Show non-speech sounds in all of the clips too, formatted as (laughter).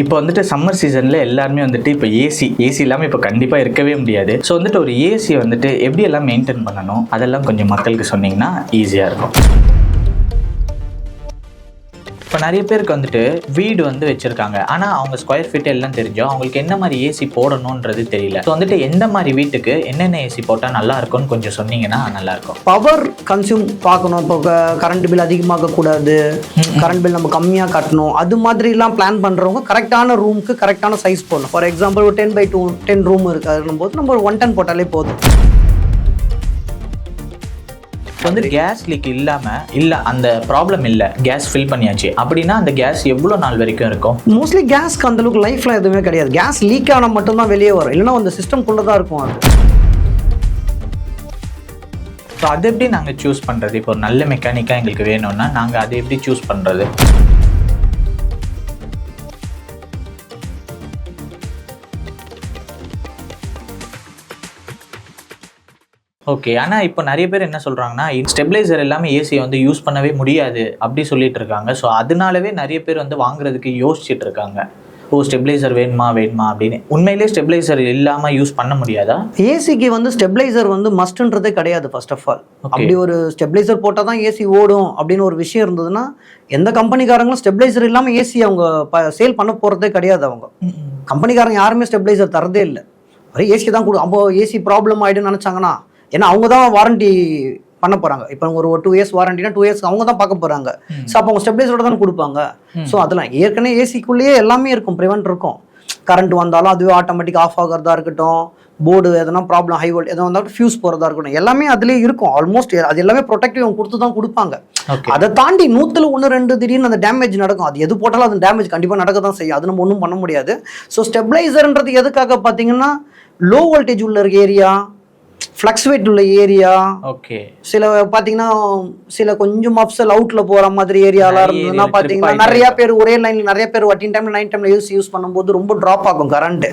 இப்போ வந்துட்டு சம்மர் சீசன்ல எல்லாருமே வந்துட்டு இப்போ ஏசி ஏசி இல்லாமல் இப்போ கண்டிப்பாக இருக்கவே முடியாது. ஸோ வந்துட்டு ஒரு ஏசி வந்துட்டு எப்படி எல்லாம் மெயின்டைன் பண்ணணும்? அதெல்லாம் கொஞ்சம் மக்களுக்கு சொன்னீங்கன்னா ஈஸியாக இருக்கும். இப்போ நிறைய பேருக்கு வந்துட்டு வீடு வந்து வச்சிருக்காங்க. ஆனால் அவங்க ஸ்கொயர் ஃபீட் எல்லாம் தெரிஞ்சோம் அவங்களுக்கு என்ன மாதிரி ஏசி போடணுன்றது தெரியல. ஸோ வந்துட்டு எந்த மாதிரி வீட்டுக்கு என்னென்ன ஏசி போட்டால் நல்லா இருக்கும்னு கொஞ்சம் சொன்னீங்கன்னா நல்லா இருக்கும். பவர் கன்சியூம் பார்க்கணும். இப்போ கரண்ட் பில் அதிகமாக கூடாது கரண்ட் பில் நம்ம கம்மியாக கட்டணும். அது மாதிரிலாம் பிளான் பண்ணுறவங்க கரெக்டான ரூமுக்கு கரெக்டான சைஸ் போடணும். ஃபார் எக்ஸாம்பிள் ஒரு ten by two ten room இருக்குன்னும் போது நம்ம ஒரு ஒன் டென் போட்டாலே போதும். இப்போ வந்து கேஸ் லீக் இல்லாமல் இல்லை அந்த ப்ராப்ளம் இல்லை கேஸ் ஃபில் பண்ணியாச்சு. அப்படின்னா அந்த கேஸ் எவ்வளோ நாள் வரைக்கும் இருக்கும்? மோஸ்ட்லி கேஸ்க்கு அந்தளவுக்கு லைஃப்பில் எதுவுமே கிடையாது. கேஸ் லீக் ஆனால் மட்டும்தான் வெளியே வரும். இல்லைன்னா அந்த சிஸ்டம்குள்ளே தான் இருக்கும் அது. ஸோ அது எப்படி நாங்கள் சூஸ் பண்ணுறது இப்போ ஒரு நல்ல மெக்கானிக்காக எங்களுக்கு வேணும்னா நாங்கள் அதை எப்படி சூஸ் பண்ணுறது ஓகே ஆனால் இப்போ நிறைய பேர் என்ன சொல்கிறாங்கன்னா ஸ்டெபிளைசர் எல்லாமே ஏசியை வந்து யூஸ் பண்ணவே முடியாது அப்படி சொல்லிட்டு இருக்காங்க. ஸோ அதனாலவே நிறைய பேர் வந்து வாங்குறதுக்கு யோசிச்சுட்டு இருக்காங்க. ஓ ஸ்டெபிளைசர் வேணுமா வேணுமா அப்படின்னு. உண்மையிலேயே ஸ்டெபிளைசர் இல்லாமல் யூஸ் பண்ண முடியாதா? ஏசிக்கு வந்து ஸ்டெபிளைசர் வந்து மஸ்ட்ன்றதே கிடையாது ஃபர்ஸ்ட் ஆஃப் ஆல் அப்படி ஒரு ஸ்டெபிளைசர் போட்டால் தான் ஏசி ஓடும் அப்படின்னு ஒரு விஷயம் இருந்ததுன்னா எந்த கம்பெனிக்காரங்களும் ஸ்டெபிளைசர் இல்லாமல் ஏசி அவங்க சேல் பண்ண போகிறதே கிடையாது அவங்க. கம்பெனிக்காரங்க யாருமே ஸ்டெபிளைசர் தரதே இல்லை. ஒரே ஏசி தான் கொடு அப்போ ஏசி ப்ராப்ளம் ஆகிடுன்னு நினச்சாங்கன்னா ஏன்னா அவங்க தான் வாரண்டி பண்ண போகிறாங்க இப்போ ஒரு டூ இயர்ஸ் வாரண்டினா டூ இயர்ஸ் அவங்க தான் பார்க்க போகிறாங்க ஸோ அப்போ அவங்க ஸ்டெபிளைசரோட தான் கொடுப்பாங்க. ஸோ அதெல்லாம் ஏற்கனவே ஏசிக்குள்ளேயே எல்லாமே இருக்கும். ப்ரிவென்ட் இருக்கும். கரண்ட் வந்தாலும் அதுவே ஆட்டோமேட்டிக் ஆஃப் ஆகிறதா இருக்கட்டும். போர்டு எதனா ப்ராப்ளம் ஹை வோல்ட் எதனா வந்தாலும் ஃபியூஸ் போகிறதா இருக்கட்டும். எல்லாமே அதுலேயே இருக்கும். ஆல்மோஸ்ட் அது எல்லாமே ப்ரொடெக்டிவ் அவங்க கொடுத்து தான் கொடுப்பாங்க. அதை தாண்டி நூற்றுல ஒன்று ரெண்டு திடீர்னு அந்த டேமேஜ் நடக்கும். அது எது போட்டாலும் அது டேமேஜ் கண்டிப்பாக நடக்க தான் செய்யும். அது நம்ம ஒன்றும் பண்ண முடியாது. ஸோ ஸ்டெபிளைசர்ன்றது எதுக்காக பார்த்தீங்கன்னா லோ வோல்டேஜ் உள்ள ஏரியா ஃப்ளக்சுவேட் உள்ள ஏரியா ஓகே சில பார்த்தீங்கன்னா சில கொஞ்சம் அப்சல் அவுட்ல போற மாதிரி ஏரியாலாம் இருந்ததுன்னா பார்த்தீங்கன்னா நிறைய பேர் ஒரே லைன்ல நிறைய பேர் ஒட்டின் டைம்ல நைன் டைம்ல யூஸ் யூஸ் பண்ணும்போது ரொம்ப ட்ராப் ஆகும் கரண்ட்.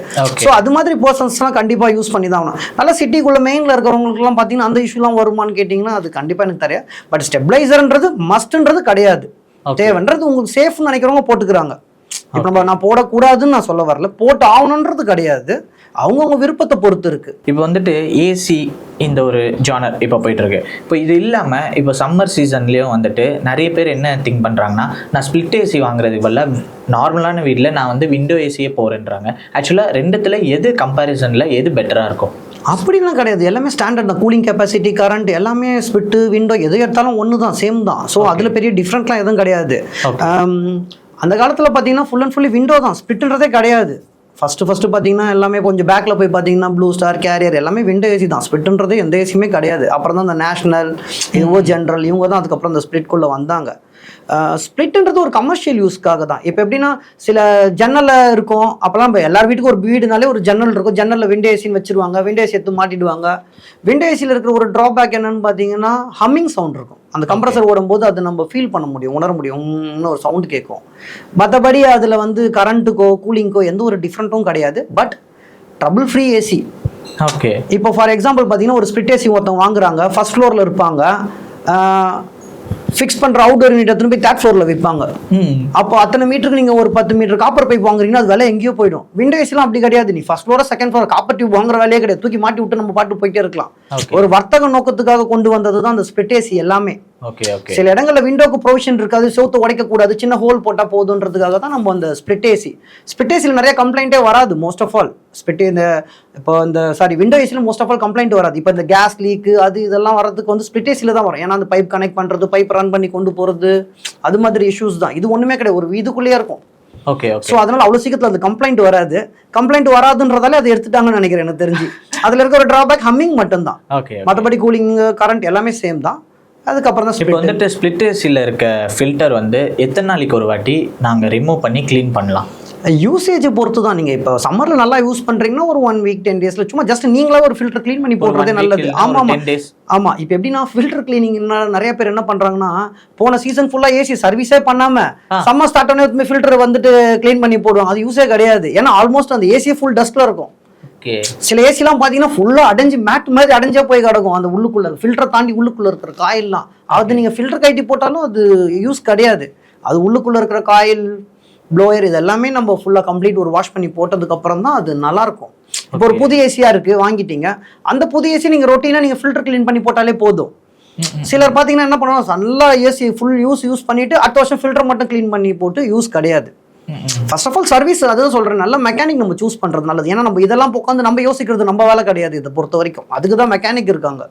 ஸோ அது மாதிரி பர்சன்ஸ்லாம் கண்டிப்பாக யூஸ் பண்ணி தான் ஆகணும். நல்லா சிட்டிக்குள்ள மெயினில் இருக்கிறவங்களுக்குலாம் பார்த்தீங்கன்னா அந்த இஷ்யூலாம் வருமான்னு கேட்டிங்கன்னா அது கண்டிப்பாக எனக்கு தெரியாது. பட் ஸ்டெபிளைசர்ன்றது மஸ்ட்ன்றது கிடையாது. தேவைன்றது உங்களுக்கு சேஃப்னு நினைக்கிறவங்க போட்டுக்கிறாங்க. இப்போ நம்ம நான் போடக்கூடாதுன்னு நான் சொல்ல வரல. போட்டு ஆகணுன்றது கிடையாது. அவங்கவுங்க விருப்பத்தை பொறுத்து இருக்கு. இப்போ வந்துட்டு ஏசி இந்த ஒரு ஜானர் இப்போ போயிட்டு இருக்கு இப்போ இது இல்லாமல் இப்போ சம்மர் சீசன்லேயும் வந்துட்டு நிறைய பேர் என்ன திங்க் பண்ணுறாங்கன்னா நான் ஸ்பிளிட் ஏசி வாங்குறதுக்கு பதிலாக நார்மலான வீட்டில் நான் வந்து விண்டோ ஏசியே போகிறேன்றாங்க ஆக்சுவலாக ரெண்டுத்தில் எது கம்பேரிசனில் எது பெட்டராக இருக்கும்? அப்படிலாம் கிடையாது. எல்லாமே ஸ்டாண்டர்ட் தான். கூலிங் கெப்பாசிட்டி கரண்ட் எல்லாமே ஸ்பிட்டு விண்டோ எது எடுத்தாலும் ஒன்று தான். சேம் தான் ஸோ அதில் பெரிய டிஃப்ரெண்ட்லாம் எதுவும் கிடையாது. ஆம், அந்த காலத்தில் பார்த்தீங்கன்னா ஃபுல் அண்ட் ஃபுல்லி விண்டோ தான். ஸ்பிட்டுன்றதே கிடையாது. ஃபஸ்ட்டு ஃபஸ்ட்டு பார்த்தீங்கன்னா எல்லாமே கொஞ்சம் பேக்கில் போய் பார்த்தீங்கன்னா ப்ளூ ஸ்டார் கேரியர் எல்லாமே விண்டோ ஏசி தான். ஸ்பிட்டுன்றது எந்த ஏசியுமே கிடையாது அப்புறம் தான் அந்த நேஷனல் இதுவோ ஜென்ரல் இவங்க தான் அதுக்கப்புறம் இந்த ஸ்பிளிட்குள்ளே வந்தாங்க. ஸ்ப்ளிட்ன்றது ஒரு கமர்ஷியல் யூஸ்க்காக தான். இப்போ எப்படின்னா சில ஜன்னலில் இருக்கும். அப்போலாம் இப்போ எல்லார் வீட்டுக்கும் ஒரு வீடுனாலே ஒரு ஜன்னல் இருக்கும். ஜன்னலில் விண்டோ ஏசின்னு வச்சிருவாங்க. விண்டோ ஏசி எடுத்து மாட்டிடுவாங்க. விண்டோ ஏசியில் இருக்கிற ஒரு ட்ராபேக் என்னன்னு பார்த்தீங்கன்னா ஹம்மிங் சவுண்ட் இருக்கும். அந்த கம்ப்ரஸர் ஓடும்போது அதை நம்ம ஃபீல் பண்ண முடியும். உணர முடியும். ஒரு சவுண்ட் கேட்கும். மற்றபடி அதில் வந்து கரண்ட்டுக்கோ கூலிங்க்கோ எந்த ஒரு டிஃப்ரெண்ட்டும் கிடையாது. But trouble free AC okay இப்போ ஃபார் எக்ஸாம்பிள் பார்த்தீங்கன்னா ஒரு ஸ்பிட் ஏசி ஒருத்தவங்க வாங்குறாங்க. ஃபர்ஸ்ட் ஃப்ளோரில் இருப்பாங்க. ஃபிக்ஸ் பண்ணுற அவுட்டோர் யூனிட் போய் தேர்ட் ஃப்ளோரில் விற்பாங்க அப்போ அத்தனை மீட்டருக்கு நீங்கள் ஒரு பத்து மீட்டர் காப்பர் பைப் வாங்குறீங்கன்னா அது விலை எங்கேயோ போயிடும். விண்டோ ஏசிலாம் அப்படி கிடையாது. நீ first floor second floor copper tube வாங்குற வேலையே கிடையாது. தூக்கி மாட்டி விட்டு நம்ம பாட்டு போயிட்டே இருக்கலாம். ஒரு வர்த்தக நோக்கத்துக்காக கொண்டு வந்தது தான் அந்த ஸ்பிட் ஏசி எல்லாமே. சில இடங்கள்ல விண்டோக்கு ப்ரொவிஷன் இருக்காது செவுத்து உடைக்க கூடாது சின்ன ஹோல் போட்டா போதுன்றதுக்காக தான் நம்ம அந்த ஸ்பிட் ஏசி ஏசியில் நிறைய கம்ப்ளைண்ட்டே வராது மோஸ்ட் ஆஃப் ஆல் ஸ்பிட் இந்த இப்போ இந்த சாரி விண்டோ ஏசியில் மோஸ்ட் ஆஃப் ஆல் கம்ப்ளைண்ட் வராது. இப்போ இந்த கேஸ் லீக் அது இதெல்லாம் வரதுக்கு வந்து ஏசியில் தான் வரும். ஏன்னா அந்த பைப் கனெக்ட் பண்றது பைப் ரன் பண்ணி கொண்டு போறது அது மாதிரி இஷ்யூஸ் தான். இது ஒண்ணுமே கிடையாது. ஒரு இதுக்குள்ளேயே இருக்கும். ஓகே ஸோ அதனால அவ்வளோ சீக்கிரத்தில் அந்த கம்ப்ளைண்ட் வராது. கம்ப்ளைண்ட் வராதுன்றதால அதை எடுத்துட்டாங்கன்னு நினைக்கிறேன் எனக்கு தெரிஞ்சு. அதில் இருக்க ஒரு டிராபேக் ஹம்மிங் மட்டும்தான் மற்றபடி கூலிங் கரண்ட் எல்லாமே சேம் தான். அதுக்கப்புறம் தான் இப்போ. வந்துட்டு ஸ்பிளிட் ஏசியில் இருக்க ஃபில்டர் வந்து எத்தனை நாளைக்கு ஒரு வாட்டி நாங்கள் ரிமூவ் பண்ணி க்ளீன் பண்ணலாம்? யூசேஜை பொறுத்து தான் நீங்கள் இப்போ சம்மரில் நல்லா யூஸ் பண்ணுறீங்கன்னா ஒரு ஒன் வீக் டென் டேஸில் சும்மா ஜஸ்ட் நீங்களே ஒரு ஃபில்டர் க்ளீன் பண்ணி போடுறதே நல்லது. ஆமாம் ஆமாம் ஆமாம் இப்போ எப்படின்னா ஃபில்டர் கிளீனிங் நிறைய பேர் என்ன பண்ணுறாங்கன்னா போன சீசன் ஃபுல்லாக ஏசி சர்வீஸே பண்ணாமல் சம்மர் ஸ்டார்ட் ஆனே ஃபில்டர் வந்துட்டு க்ளீன் பண்ணி போடுவாங்க. அது யூஸே கிடையாது. ஏன்னா ஆல்மோஸ்ட் அந்த ஏசி ஃபுல் டஸ்ட்டில் இருக்கும். சில ஏசிலாம் பார்த்தீங்கன்னா ஃபுல்லாக அடைஞ்சு மேட் மாதிரி அடைஞ்சே போய் கிடக்கும். அந்த உள்ளுக்குள்ள ஃபில்டரை தாண்டி உள்ளுக்குள்ள இருக்கிற காயில்லாம். அது நீங்கள் ஃபில்டர் கட்டி போட்டாலும் அது யூஸ் கிடையாது. அது உள்ளுக்குள்ள இருக்கிற காயில் ப்ளோயர் இது எல்லாமே நம்ம ஃபுல்லாக கம்ப்ளீட் ஒரு வாஷ் பண்ணி போட்டதுக்கு அப்புறம் தான் அது நல்லா இருக்கும். இப்போ ஒரு புது ஏசியா இருக்கு வாங்கிட்டீங்க. அந்த புது ஏசி நீங்க ரொட்டீனா நீங்க ஃபில்டர் க்ளீன் பண்ணி போட்டாலே போதும். சிலர் பார்த்தீங்கன்னா என்ன பண்ணுவாங்க நல்லா ஏசி ஃபுல் யூஸ் யூஸ் பண்ணிட்டு அடுத்த வருஷம் ஃபில்டர் மட்டும் க்ளீன் பண்ணி போட்டு யூஸ் கிடையாது. ஃபர்ஸ்ட் ஆஃப் ஆல் சர்வீஸ் அதுதான் சொல்றேன். நல்ல மெக்கானிக் நம்ம சூஸ் பண்றது நல்லது. ஏன்னா நம்ம இதெல்லாம் உட்காந்து நம்ம யோசிக்கிறது நம்ம வேலை கிடையாது இதை பொறுத்த வரைக்கும். அதுக்கு தான் மெக்கானிக் இருக்காங்க.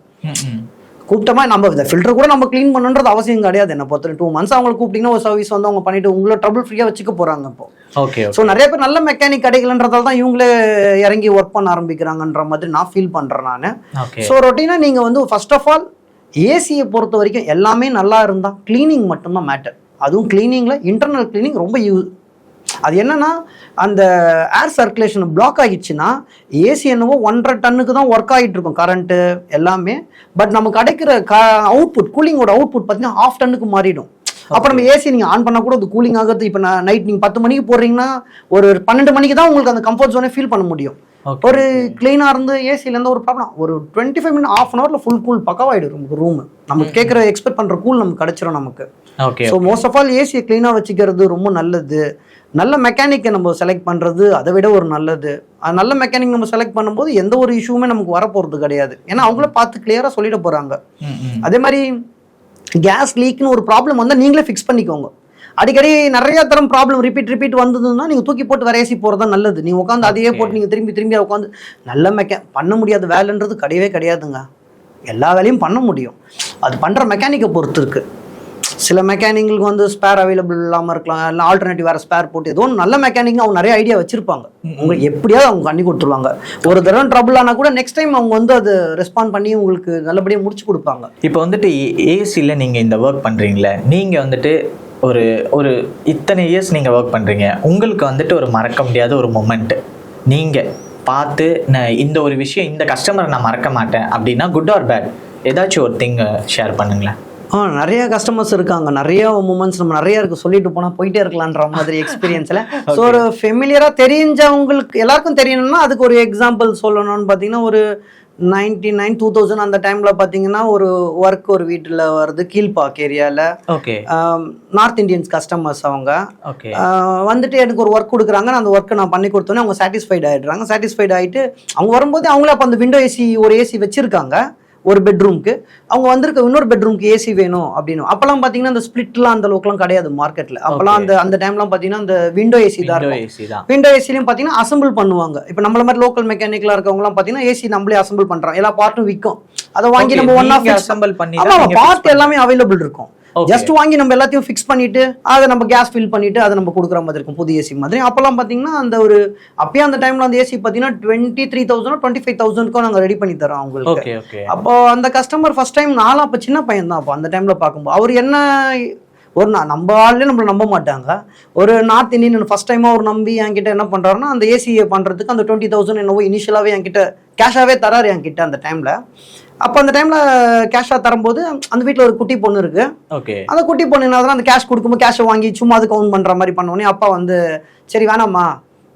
கூப்பிட்டமா நம்ம இந்த ஃபில்டர் கூட நம்ம க்ளீன் பண்ணுன்றது அவசியம் கிடையாது. என்ன பொறுத்த டூ மந்த்ஸ் அவங்களை கூப்பிட்டீங்கன்னா ஒரு சர்வீஸ் வந்து அவங்க பண்ணிட்டு உங்களை ட்ரபிள் ஃப்ரீயாக வச்சுக்க போறாங்க இப்போ. ஓகே ஸோ நிறைய பேர் நல்ல மெக்கானிக் கிடைக்கலன்றதால தான் இவங்களே இறங்கி ஒர்க் பண்ண ஆரம்பிக்கிறாங்கன்ற மாதிரி நான் ஃபீல் பண்றேன் நான். ஸோ ரொட்டீனாக நீங்கள் வந்து ஃபர்ஸ்ட் ஆஃப் ஆல் ஏசியை பொறுத்த வரைக்கும் எல்லாமே நல்லா இருந்தால் க்ளீனிங் மட்டும்தான் மேட்டர் அதுவும் க்ளீனிங்கில் இன்டர்னல் க்ளீனிங் ரொம்ப யூ அது என்னன்னா அந்த ஏர் சர்க்குலேஷன் பிளாக் ஆகிடுச்சுன்னா ஏசி என்னவோ ஒன்றரை டன்னுக்கு தான் ஒர்க் ஆகிட்டு இருக்கும் கரண்ட்டு எல்லாமே. பட் நமக்கு கிடைக்கிற க அவுட்புட் கூலிங்கோட அவுட்புட் பார்த்தீங்கன்னா ஆஃப் டன்னுக்கு மாறிடும். அப்போ நம்ம ஏசி நீங்கள் ஆன் பண்ணால் கூட அது கூலிங் ஆகுது இப்போ நான் நைட் நீங்கள் பத்து மணிக்கு போடுறீங்கன்னா ஒரு பன்னெண்டு மணிக்கு தான் உங்களுக்கு அந்த கம்ஃபர்ட் ஜோனே ஃபீல் பண்ண முடியும். ஒரு கிளீனாக இருந்து ஏசில இருந்து ஒரு ப்ராப்ளம் ஒரு twenty five minute half an ஹவரில் ஃபுல் கூல் பக்கவாயிடும் நமக்கு ரூம் நமக்கு கேட்குற எக்ஸ்பெக்ட் பண்ணுற கூல் நமக்கு கிடைச்சிரும் நமக்கு. Okay so most of all ஏசியை க்ளீனாக வச்சுக்கிறது ரொம்ப நல்லது. நல்ல மெக்கானிக்கை நம்ம செலக்ட் பண்ணுறது அதை விட ஒரு நல்லது. நல்ல மெக்கானிக் நம்ம செலக்ட் பண்ணும்போது எந்த ஒரு இஷ்யூமே நமக்கு வரப்போகிறது கிடையாது. ஏன்னா அவங்கள பார்த்து கிளியராக சொல்லிட போகிறாங்க அதே மாதிரி கேஸ் லீக்னு ஒரு ப்ராப்ளம் வந்தால் நீங்களே ஃபிக்ஸ் பண்ணிக்கோங்க. அடிக்கடி நிறைய தரம் ப்ராப்ளம் ரிப்பீட் ரிப்பீட் வந்ததுன்னா நீங்கள் தூக்கி போட்டு வேற ஏசி போகிறது தான் நல்லது. நீங்கள் உட்காந்து அதையே போட்டு நீங்கள் திரும்பி திரும்பி உட்காந்து நல்ல மெக்கா பண்ண முடியாத வேலைன்றது கிடையவே கிடையாதுங்க. எல்லா வேலையும் பண்ண முடியும். அது பண்ணுற மெக்கானிக்கை பொறுத்து இருக்கு. சில மெக்கானிங்களுக்கு வந்து ஸ்பேர் அவைலபிள் இல்லாமல் இருக்கலாம். இல்லை ஆல்டர்னேட்டிவ் வேறு ஸ்பேர் போட்டு ஏதோ நல்ல மெக்கானிக் அவங்க நிறைய ஐடியா வச்சிருப்பாங்க. உங்களுக்கு எப்படியாவது அவங்க பண்ணி கொடுத்துருவாங்க. ஒரு தடவை ட்ரபிள் ஆனால் கூட நெக்ஸ்ட் டைம் அவங்க வந்து அது ரெஸ்பாண்ட் பண்ணி உங்களுக்கு நல்லபடியாக முடிச்சு கொடுப்பாங்க. இப்போ வந்துட்டு ஏசியில் நீங்கள் இந்த ஒர்க் பண்ணுறீங்களே நீங்கள் வந்துட்டு ஒரு ஒரு இத்தனை இயர்ஸ் நீங்கள் ஒர்க் பண்ணுறீங்க உங்களுக்கு வந்துட்டு ஒரு மறக்க முடியாத ஒரு மொமெண்ட் நீங்கள் பார்த்து நான் இந்த ஒரு விஷயம் இந்த கஸ்டமரை நான் மறக்க மாட்டேன். அப்படின்னா குட் ஆர் பேட் ஏதாச்சும் ஒரு திங் ஷேர் பண்ணுங்களேன். ஆ நிறைய கஸ்டமர்ஸ் இருக்காங்க. நிறைய மூமெண்ட்ஸ் நம்ம நிறைய இருக்கு சொல்லிட்டு போனால் போயிட்டே இருக்கலான்ற மாதிரி எக்ஸ்பீரியன்ஸில் ஸோ (laughs) ஒரு ஃபெமிலியராக தெரிஞ்சவங்களுக்கு எல்லாருக்கும் தெரியணும்னா அதுக்கு ஒரு எக்ஸாம்பிள் சொல்லணும்னு பார்த்தீங்கன்னா ஒரு நைன்டி நைன் டூ தௌசண்ட் அந்த டைமில் பார்த்தீங்கன்னா ஒரு ஒர்க் ஒரு வீட்டில் வருது கீழ்பாக் ஏரியாவில் ஓகே நார்த் இந்தியன்ஸ் கஸ்டமர்ஸ் அவங்க. ஓகே வந்துட்டு எனக்கு ஒரு ஒர்க் கொடுக்குறாங்க நான் அந்த ஒர்க்கை நான் பண்ணி கொடுத்தோன்னே அவங்க சாட்டிஸ்ஃபைட் ஆகிடுறாங்க சாட்டிஸ்ஃபைட் ஆகிட்டு அவங்க வரும்போது அவங்களே அப்போ அந்த விண்டோ ஏசி ஒரு ஏசி வச்சுருக்காங்க. ஒரு பெட்ரூம்க்கு அவங்க வந்திருக்க இன்னொரு பெட்ரூம்க்கு ஏசி வேணும் அப்படின்னு. அப்போல்லாம் பார்த்தீங்கன்னா அந்த ஸ்பிளிட்லாம் அந்த அளவுக்குலாம் கிடையாது மார்க்கெட்டில் அப்போல்லாம் அந்த அந்த டைம்லாம் பார்த்தீங்கன்னா அந்த விண்டோ ஏசி தான் விண்டோ ஏசிலையும் பார்த்தீங்கன்னா அசம்பிள் பண்ணுவாங்க. இப்போ நம்மள மாதிரி லோக்கல் மெக்கானிக்கலாக இருக்கவங்கலாம் பார்த்தீங்கன்னா ஏசி நம்மளே அசம்பிள் பண்ணுறோம் எல்லா பார்ட்டும் விற்கும் அதை வாங்கி நம்ம ஒன் ஆஃப் assemble பண்ணி பார்ட் எல்லாமே அவைலபிள் இருக்கும். ஜஸ்ட் வாங்கி நம்ம எல்லாத்தையும் ஃபிக்ஸ் பண்ணிட்டு அதை நம்ம கேஸ் ஃபில் பண்ணிட்டு அதை நம்ம கொடுக்குற மாதிரி இருக்கும் புது ஏசி மாதிரி. அப்போல்லாம் பார்த்தீங்கன்னா அந்த ஒரு அப்பயே அந்த டைம்ல அந்த ஏசி பார்த்தீங்கன்னா twenty three thousand twenty five தௌசண்ட்க்கும் நாங்கள் ரெடி பண்ணி தரோம் அவங்களுக்கு. அப்போ அந்த கஸ்டமர் ஃபர்ஸ்ட் டைம் நானும் அப்போ சின்ன பையன் தான் அப்போ அந்த டைம்ல பார்க்கும்போது. அவர் என்ன ஒரு நா- நம்ம ஆள்லேயே நம்மளை நம்ப மாட்டாங்க. ஒரு நார்த் இந்தியன் ஃபர்ஸ்ட் டைமாக ஒரு நம்பி என்கிட்ட என்ன பண்ணுறாருன்னா அந்த ஏசியை பண்ணுறதுக்கு அந்த டுவெண்ட்டி தௌசண்ட் என்னவோ இனிஷியலாகவே என்கிட்ட கேஷாகவே தராரு என்கிட்ட அந்த டைமில் அப்போ அந்த டைமில் கேஷாக தரும்போது அந்த வீட்டில் ஒரு குட்டி பொண்ணு இருக்கு. ஓகே. அந்த குட்டி பொண்ணு என்ன அந்த கேஷ் கொடுக்கும்போது கேஷை வாங்கி சும்மா அது கவுண்ட் பண்ணுற மாதிரி பண்ணோடனே அப்பா வந்து சரி வேணாம்மா.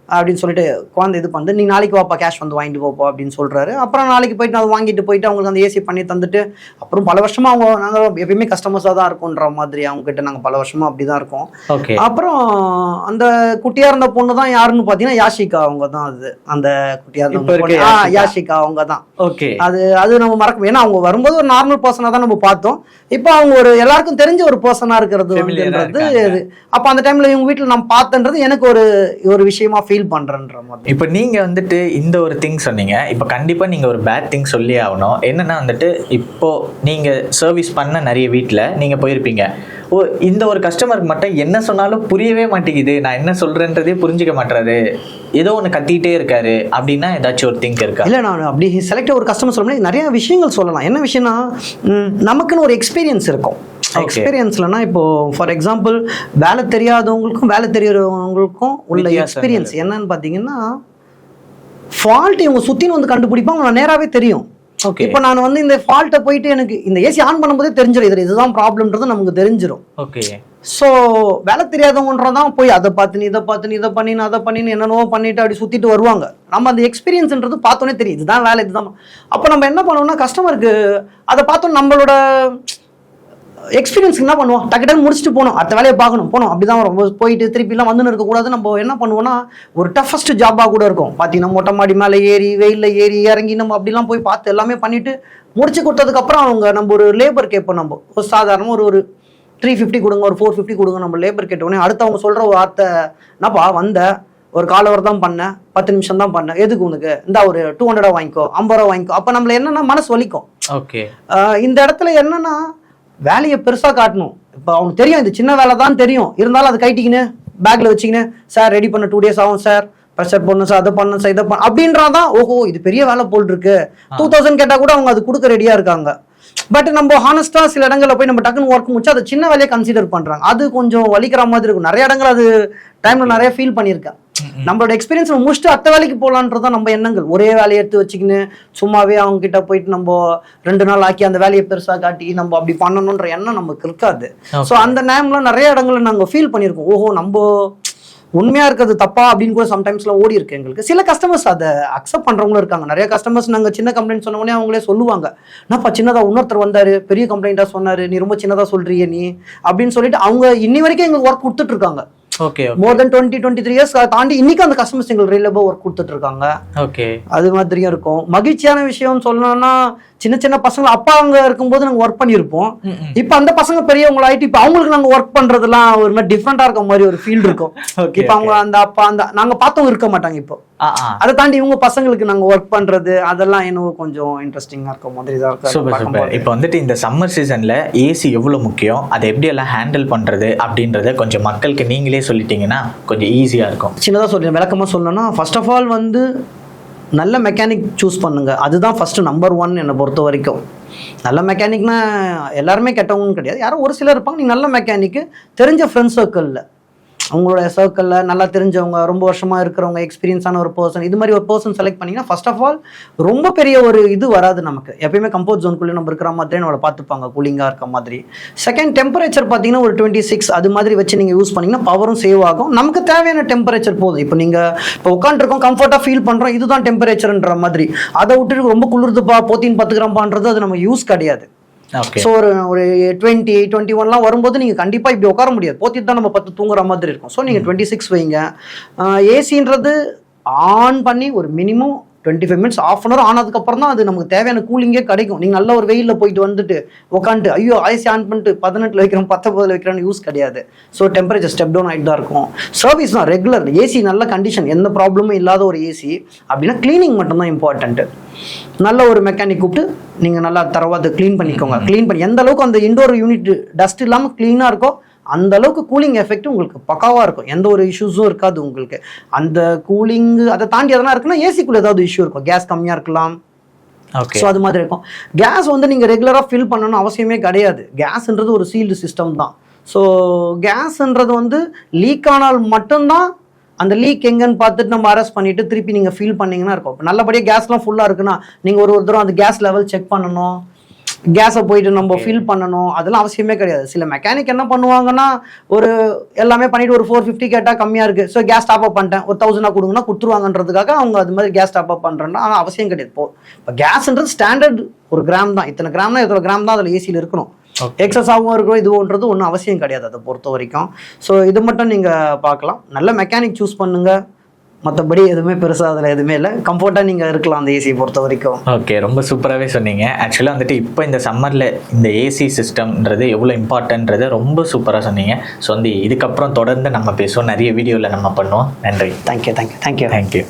அப்படின்னு சொல்லிட்டு குழந்தை இது பண்ணிட்டு நீ நாளைக்கு வாப்பா கேஷ் வந்து வாங்கிட்டு போப்பா அப்படின்னு சொல்றாரு. அப்புறம் நாளைக்கு போயிட்டு நான் வாங்கிட்டு போயிட்டு அவங்களுக்கு அந்த ஏசி பண்ணி தந்துட்டு அப்புறம் பல வருஷமா அவங்க நாங்கள் எப்பயுமே கஸ்டமர்ஸாக தான் இருக்கோன்ற மாதிரி அவங்க கிட்ட நாங்கள் பல வருஷமா அப்படி தான் இருக்கோம் அப்புறம் அந்த குட்டியா இருந்த பொண்ணு தான் யாருன்னு பார்த்தீங்கன்னா யாஷிகா அவங்க தான் அது. அந்த குட்டியா இருந்த யாஷிகா. அவங்க தான். ஓகே அது அது நம்ம மறக்க ஏன்னா அவங்க வரும்போது ஒரு நார்மல் பர்சனாக தான் நம்ம பார்த்தோம். இப்போ அவங்க ஒரு எல்லாருக்கும் தெரிஞ்ச ஒரு பர்சனாக இருக்கிறது. இது. அப்போ அந்த டைம்ல இவங்க வீட்டில் நான் பார்த்தன்றது எனக்கு ஒரு ஒரு விஷயமா ஃபீல் பண்ணுறன்ற மாதிரி. இப்போ நீங்கள் வந்துட்டு இந்த ஒரு திங் சொன்னீங்க. இப்போ கண்டிப்பாக நீங்கள் ஒரு பேட் திங் சொல்லி ஆகணும். என்னன்னா வந்துட்டு இப்போது நீங்கள் சர்வீஸ் பண்ண நிறைய வீட்டில் நீங்கள் போயிருப்பீங்க. ஓ இந்த ஒரு கஸ்டமருக்கு மட்டும் என்ன சொன்னாலும் புரியவே மாட்டேங்குது. நான் என்ன சொல்கிறேன்றதே புரிஞ்சுக்க மாட்டாரு ஏதோ ஒன்று கத்திட்டே இருக்காரு அப்படின்னா ஏதாச்சும் ஒரு திங்க் இருக்கா? இல்லை நான் அப்படி செலக்ட் ஒரு கஸ்டமர் சொல்ல முடியாது. நிறைய விஷயங்கள் சொல்லலாம். என்ன விஷயம்னா நமக்குன்னு ஒரு எக்ஸ்பீரியன்ஸ் இருக்கும். எக்ஸ்பீரியன்ஸ்லனா இப்போ ஃபார் எக்ஸாம்பிள் வேலை தெரியாதவங்களுக்கும் வேலை தெரியாதவங்களுக்கும் உள்ள எக்ஸ்பீரியன்ஸ் என்னன்னு பார்த்தீங்கன்னா ஃபால்ட் இவங்க சுத்தின்னு வந்து கண்டுபிடிப்பாங்க. நான் நேராவே தெரியும். இப்போ நான் வந்து இந்த ஃபால்ட்டை போயிட்டு எனக்கு இந்த ஏசி ஆன் பண்ணும்போதே தெரிஞ்சிடும் இது இதுதான் ப்ராப்ளம்ன்றது நமக்கு தெரிஞ்சிடும் ஓகே ஸோ வேலை தெரியாதவங்கன்றதான் போய் அதை பார்த்து நீ இதை பார்த்து நீ இதை பண்ணி நான் அதை பண்ணி நீ என்னென்னவோ பண்ணிட்டு அப்படி சுற்றிட்டு வருவாங்க. நம்ம அந்த எக்ஸ்பீரியன்ஸ்ன்றது பார்த்தோன்னே தெரியும். இதுதான் வேலை இதுதான். அப்போ நம்ம என்ன பண்ணுவோம்னா கஸ்டமருக்கு அதை பார்த்தோம் நம்மளோட எக்ஸ்பீரியன்ஸ் என்ன பண்ணுவோம்? டக்கு டக்கு முடிச்சுட்டு போகணும். அடுத்த வேலையை பார்க்கணும். போகணும். அப்படி தான் ரொம்ப போயிட்டு திருப்பிலாம் வந்துன்னு இருக்கக்கூடாது. நம்ம என்ன பண்ணுவோம்னா ஒரு டஃபஸ்ட் ஜாபாக கூட இருக்கும். பார்த்தீங்கன்னா மொட்டை மாடி மேலே ஏறி வெயிலில் ஏறி இறங்கி நம்ம அப்படிலாம் போய் பார்த்து எல்லாமே பண்ணிட்டு முடிச்சு கொடுத்ததுக்கப்புறம் அவங்க நம்ம ஒரு லேபர் கேட்போம் நம்ம. ஒரு சாதாரணமாக ஒரு ஒரு த்ரீ ஃபிஃப்டி கொடுங்க ஒரு ஃபோர் ஃபிஃப்டி கொடுங்க நம்ம லேபர் கேட்டோடனே அடுத்து அவங்க சொல்கிற ஒரு வார்த்தை என்னப்பா வந்த? ஒரு கால் ஹவர் தான் பண்ணேன் பத்து நிமிஷம் தான் பண்ணேன் எதுக்கு உனக்கு? இந்த ஒரு டூ ஹண்ட்ரடா வாங்கிக்கோ ஐம்பது ரூபா வாங்கிக்கோ. அப்போ நம்மள என்னன்னா மனசு வலிக்கும். ஓகே. இந்த இடத்துல என்னன்னா வேலையை பெருசா காட்டணும். இப்போ அவனுக்கு தெரியும் இது சின்ன வேலை தான் தெரியும். இருந்தாலும் அதை கைட்டிக்கின்னு பேக்ல வச்சுக்கின்னு சார் ரெடி பண்ண டூ டேஸ் ஆகும் சார். ப்ரெஷர் பண்ணணும் சார் அதை பண்ணணும் சார் இதை பண்ண அப்படின்றாதான் ஓஹோ இது பெரிய வேலை போல் இருக்கு. டூ தௌசண்ட் கேட்டா கூட அவங்க அது கொடுக்க ரெடியா இருக்காங்க. பட் நம்ம ஹானஸ்டா சில இடங்கள்ல போய் நம்ம டக்குன்னு ஒர்க் முடிச்சு அதை சின்ன வேலையை கன்சிடர் பண்றாங்க. அது கொஞ்சம் வலிக்கிற மாதிரி இருக்கும். நிறைய இடங்கள் அது டைம்ல நிறைய ஃபீல் பண்ணியிருக்கேன். நம்மளோட எக்ஸ்பீரியன்ஸ் முடிச்சுட்டு அடுத்த வேலைக்கு போகலான்றது நம்ம எண்ணங்கள். ஒரே வேலையை எடுத்து வச்சுக்கின்னு சும்மாவே அவங்க கிட்ட போயிட்டு நம்ம ரெண்டு நாள் ஆக்கி அந்த வேலையை பெருசா காட்டி நம்ம அப்படி பண்ணணுன்ற எண்ணம் நமக்கு இருக்காது. ஸோ அந்த நேம்ல நிறைய இடங்கள்ல நாங்க ஃபீல் பண்ணியிருக்கோம். ஓஹோ நம்ம உண்மையா இருக்கிறது தப்பா அப்படின்னு கூட சம்டைம்ஸ்ல ஓடி இருக்கு எங்களுக்கு. சில கஸ்டமர்ஸ் அதை அக்செப்ட் பண்றவங்களும் இருக்காங்க. நிறைய கஸ்டமர்ஸ் நாங்க சின்ன கம்ப்ளைண்ட் சொன்ன உடனே அவங்களே சொல்லுவாங்க. என்னப்பா சின்னதா இன்னொருத்தர் வந்தாரு பெரிய கம்ப்ளைண்டா சொன்னாரு நீ ரொம்ப சின்னதா சொல்றியே நீ அப்படின்னு சொல்லிட்டு அவங்க இன்னி வரைக்கும் எங்களுக்கு ஒர்க் கொடுத்துட்டு இருக்காங்க. Okay more then twenty twenty three years தாண்டி இன்னைக்கு அந்த கஸ்டமர்ஸ் எங்களுக்கு ரிலேபிள் ஒர்க் கொடுத்துட்டு இருக்காங்க ஓகே அது மாதிரியும் இருக்கும். மகிழ்ச்சியான விஷயம் சொல்லணும்னா சின்ன சின்ன பசங்க அப்பா அங்க இருக்கும்போது நாங்க ஒர்க் பண்ணியிருப்போம். இப்போ அந்த பசங்க பெரியவங்க ஆயிட்டு இப்போ அவங்களுக்கு நாங்க ஒர்க் பண்றதெல்லாம் ஒரு மாதிரி டிஃப்ரெண்டா இருக்க மாதிரி ஒரு ஃபீல் இருக்கும். (laughs) இப்போ அவங்க அந்த அப்பா அந்த நாங்க பார்த்தவங்க இருக்க மாட்டாங்க இப்போ. அதை தாண்டி இவங்க பசங்களுக்கு நாங்க ஒர்க் பண்றது அதெல்லாம் இன்னும் கொஞ்சம் இன்ட்ரெஸ்டிங்கா இருக்க மாதிரி தான். இப்போ வந்துட்டு இந்த சம்மர் சீசன்ல ஏசி எவ்வளோ முக்கியம்? அதை எப்படி எல்லாம் ஹேண்டில் பண்றது அப்படின்றத கொஞ்சம் மக்களுக்கு நீங்களே சொல்லிட்டீங்கன்னா கொஞ்சம் ஈஸியாக இருக்கும். சின்னதாக சொல்லுங்கள் விளக்கமாக சொல்லணும்னா ஃபர்ஸ்ட் ஆஃப் ஆல் வந்து நல்ல மெக்கானிக் சூஸ் பண்ணுங்கள் அதுதான் ஃபஸ்ட்டு நம்பர் ஒன் என்னை பொறுத்த வரைக்கும். நல்ல மெக்கானிக்னால் எல்லாருமே கெட்டவங்கன்னு கிடையாது. யாரும் ஒரு சிலர் இருப்பாங்க. நீங்கள் நல்ல மெக்கானிக்கு தெரிஞ்ச ஃப்ரெண்ட் சர்க்கிளில் உங்களோட சர்க்கிளில் நல்லா தெரிஞ்சவங்க ரொம்ப வருஷமாக இருக்கிறவங்க எக்ஸ்பீரியன்ஸான ஒரு பர்சன் இது மாதிரி ஒரு பர்சன் செலக்ட் பண்ணிங்கன்னா ஃபர்ஸ்ட் ஆஃப் ஆல் ரொம்ப பெரிய ஒரு இது வராது நமக்கு. எப்பயுமே கம்ஃபர்ட் ஜோன்குள்ளே நம்ம இருக்கிற மாதிரி நம்மளை பார்த்துப்பாங்க கூலிங்காக இருக்க மாதிரி. செகண்ட் டெம்பரேச்சர் பார்த்தீங்கன்னா ஒரு டுவெண்ட்டி சிக்ஸ் அது மாதிரி வச்சு நீங்கள் யூஸ் பண்ணிங்கன்னா பவரும் சேவ் ஆகும். நமக்கு தேவையான டெம்பரேச்சர் போதும். இப்போ நீங்கள் இப்போ உட்காந்துருக்கோம் கம்ஃபர்ட்டாக ஃபீல் பண்ணுறோம் இதுதான் டெம்பரேச்சர்ன்ற மாதிரி. அதை விட்டுட்டு ரொம்ப குளிர்துப்பா போத்தின் பார்த்துக்கிறோம்பான்றது அது நம்ம யூஸ் கிடையாது. ஸோ ஒரு ஒரு டுவெண்ட்டி டுவெண்ட்டி ஒன்லாம் வரும்போது நீங்கள் கண்டிப்பாக இப்படி உட்கார முடியாது. போத்திட்டு தான் நம்ம பத்து தூங்குற மாதிரி இருக்கும். ஸோ நீங்கள் டுவெண்ட்டி சிக்ஸ் வைங்க. ஏசின்றது ஆன் பண்ணி ஒரு minimum twenty five minutes half an hour ஆனதுக்கப்புறம் தான் அது நமக்கு தேவையான கூலிங்கே கிடைக்கும். நீங்கள் நல்ல ஒரு வெயிலில் போயிட்டு வந்துட்டு உட்காந்துட்டு ஐயோ ஐசி ஆன் பண்ணிட்டு பதினெட்டில் வைக்கிறோம் பத்தொம்பதில் வைக்கிறோம்னு யூஸ் கிடையாது. ஸோ டெம்பரேச்சர் ஸ்டெப் டவுன் ஆகிட்டு தான் இருக்கும். சர்வீஸ் தான் ரெகுலர் ஏசி நல்ல கண்டிஷன் எந்த ப்ராப்ளமும் இல்லாத ஒரு ஏசி அப்படின்னா க்ளீனிங் மட்டும்தான் இம்பார்ட்டன்ட்டு நல்ல ஒரு மெக்கானிக் கூப்பிட்டு நீங்கள் நல்லா தரவா அதை க்ளீன் பண்ணிக்கோங்க. க்ளீன் பண்ணி எந்த அளவுக்கு அந்த இண்டோர் யூனிட் டஸ்ட் இல்லாமல் க்ளீனாக இருக்கோ அந்த அளவுக்கு கூலிங் எஃபெக்ட் உங்களுக்கு பக்காவாக இருக்கும். எந்த ஒரு இஷ்யூஸும் இருக்காது உங்களுக்கு. அந்த கூலிங் அதை தாண்டி எதனா இருக்குன்னா ஏசிக்குள்ள ஏதாவது இஷ்யூ இருக்கும். கேஸ் கம்மியாக இருக்கலாம். ஓகே ஸோ அது மாதிரி இருக்கும். கேஸ் வந்து நீங்கள் ரெகுலராக ஃபில் பண்ணணும்னு அவசியமே கிடையாது. கேஸ்ன்றது ஒரு சீல்டு சிஸ்டம் தான். ஸோ கேஸ்ன்றது வந்து லீக் ஆனால் மட்டும்தான் அந்த லீக் எங்கன்னு பார்த்துட்டு நம்ம அரெஸ்ட் பண்ணிட்டு திருப்பி நீங்கள் ஃபில் பண்ணீங்கன்னா இருக்கும். நல்லபடியாக கேஸ்லாம் ஃபுல்லாக இருக்குன்னா நீங்கள் ஒரு ஒரு தடவை அந்த கேஸ் லெவல் செக் பண்ணணும். கேஸை போயிட்டு நம்ம ஃபில் பண்ணணும். அதெல்லாம் அவசியமே கிடையாது. சில மெக்கானிக் என்ன பண்ணுவாங்கன்னா ஒரு எல்லாமே பண்ணிட்டு ஒரு ஃபோர் ஃபிஃப்டி கேட்டால் கம்மியாக இருக்குது ஸோ கேஸ் டாப் அப் பண்ணிட்டேன். ஒரு தௌசண்டாக கொடுங்கன்னா கொடுத்துருவாங்கன்றதுக்காக அவங்க அது மாதிரி கேஸ் டாப் அப் பண்ணுறேன்னா ஆனால் அவசியம் கிடையாது. இப்போ இப்போ கேஸ்ன்றது ஸ்டாண்டர்ட் ஒரு கிராம் தான். இத்தனை கிராம்னா இத்தனை கிராம் தான் அதில் ஏசியில் இருக்கணும். எக்ஸஸாகவும் இருக்கும் இதுன்றது ஒன்றும் அவசியம் கிடையாது. அதை பொறுத்த வரைக்கும். ஸோ இது மட்டும் நீங்கள் பார்க்கலாம். நல்ல மெக்கானிக் சூஸ் பண்ணுங்க. மற்றபடி எதுவுமே பெருசாக அதில் எதுவுமே இல்லை. கம்ஃபர்ட்டாக நீங்கள் இருக்கலாம் அந்த ஏசியை பொறுத்த வரைக்கும். ஓகே ரொம்ப சூப்பராகவே சொன்னீங்க. ஆக்சுவலாக வந்துட்டு இப்போ இந்த சம்மரில் இந்த ஏசி சிஸ்டம்ன்றது எவ்வளோ இம்பார்ட்டன்றது ரொம்ப சூப்பராக சொன்னீங்க. ஸோ வந்து இதுக்கப்புறம் தொடர்ந்து நம்ம பேசுவோம். நிறைய வீடியோவில் நம்ம பண்ணுவோம். நன்றி. Thank you thank you thank you thank you